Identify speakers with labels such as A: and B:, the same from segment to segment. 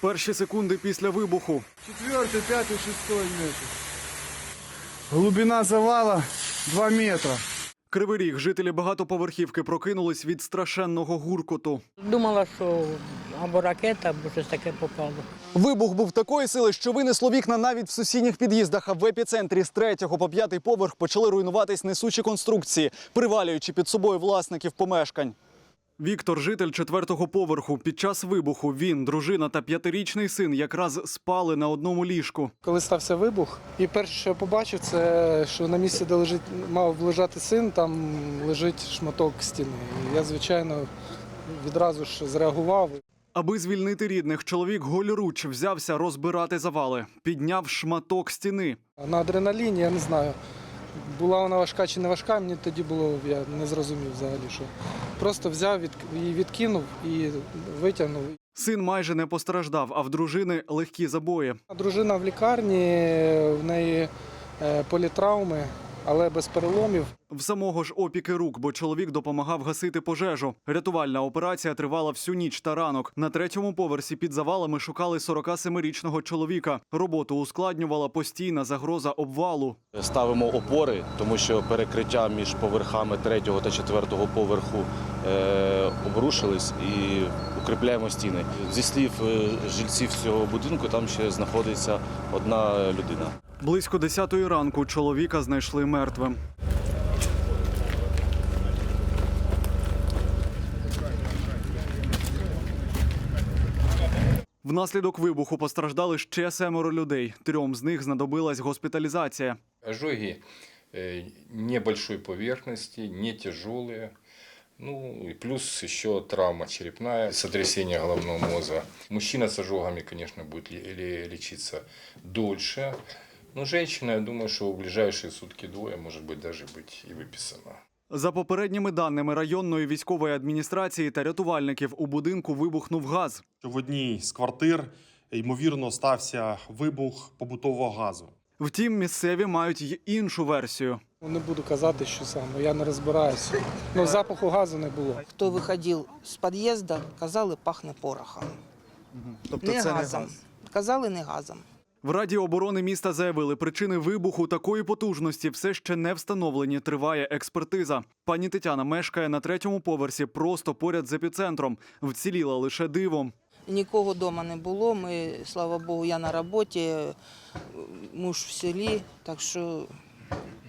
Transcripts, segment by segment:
A: Перші секунди після вибуху.
B: Четвертый, пятый, шестой метр. Глубина завала 2 метра.
A: Кривий ріг жителі багатоповерхівки прокинулись від страшенного гуркоту.
C: Думала, що або ракета, або щось таке попало.
A: Вибух був такої сили, що винесло вікна навіть в сусідніх під'їздах. А в епіцентрі з третього по п'ятий поверх почали руйнуватись несучі конструкції, привалюючи під собою власників помешкань. Віктор, житель четвертого поверху. Під час вибуху він, дружина та п'ятирічний син якраз спали на одному ліжку.
D: Коли стався вибух, і перше, що я побачив, це що на місці, де лежить, мав лежати син, там лежить шматок стіни. І я, звичайно, відразу ж зреагував.
A: Аби звільнити рідних, чоловік голіруч взявся розбирати завали, підняв шматок стіни.
D: На адреналіні я не знаю, була вона важка чи не важка, мені тоді було, я не зрозумів взагалі, що просто взяв, від, і відкинув і витягнув.
A: Син майже не постраждав, а в дружини легкі забої.
D: Дружина в лікарні, в неї е, політравми, але без переломів.
A: В самого ж опіки рук, бо чоловік допомагав гасити пожежу. Рятувальна операція тривала всю ніч та ранок. На третьому поверсі під завалами шукали 47-річного чоловіка. Роботу ускладнювала постійна загроза обвалу.
E: Ставимо опори, тому що перекриття між поверхами третього та четвертого поверху е, обрушились і укріпляємо стіни. Зі слів е, жильців цього будинку, там ще знаходиться одна людина.
A: Близько 10-ї ранку чоловіка знайшли мертвим. Внаслідок вибуху постраждали ще семеро людей. Трьом з них знадобилась госпіталізація.
F: Ожоги э, небольшой поверхности, не тяжелые. Ну и плюс еще травма черепная, сотрясение головного мозга. Мужчина с ожогами, конечно, будет лечиться дольше. Но женщина, я думаю, что в ближайшие сутки двое, может быть, даже быть и выписана.
A: За попередніми даними районної військової адміністрації та рятувальників у будинку вибухнув газ.
G: що в одній з квартир ймовірно стався вибух побутового газу.
A: Втім, місцеві мають й іншу версію.
D: Не буду казати, що саме, я не розбираюся. Ну, запаху газу не було.
H: Хто виходив з під'їзду, казали, пахне порохом.
A: Тобто
H: не газом. Казали не газом.
A: В Раді оборони міста заявили, причини вибуху такої потужності все ще не встановлені. Триває експертиза. Пані Тетяна мешкає на третьому поверсі, просто поряд з епіцентром. Вціліла лише дивом.
H: Нікого вдома не було. Ми, слава Богу, я на роботі, муж в селі, так що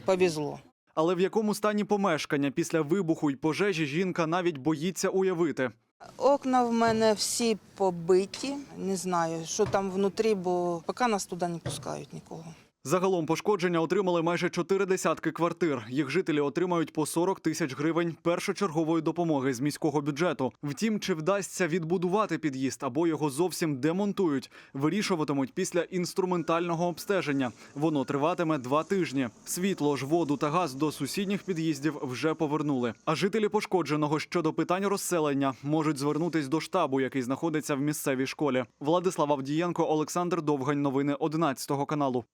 H: повезло.
A: Але в якому стані помешкання після вибуху й пожежі жінка навіть боїться уявити.
H: Окна в мене всі побиті. Не знаю, що там внутрі, бо поки нас туди не пускають нікого.
A: Загалом пошкодження отримали майже чотири десятки квартир. Їх жителі отримають по 40 тисяч гривень першочергової допомоги з міського бюджету. Втім, чи вдасться відбудувати під'їзд або його зовсім демонтують, вирішуватимуть після інструментального обстеження. Воно триватиме два тижні. Світло ж, воду та газ до сусідніх під'їздів вже повернули. А жителі пошкодженого щодо питань розселення можуть звернутись до штабу, який знаходиться в місцевій школі. Владислав Авдієнко, Олександр Довгань. Новини 11 каналу.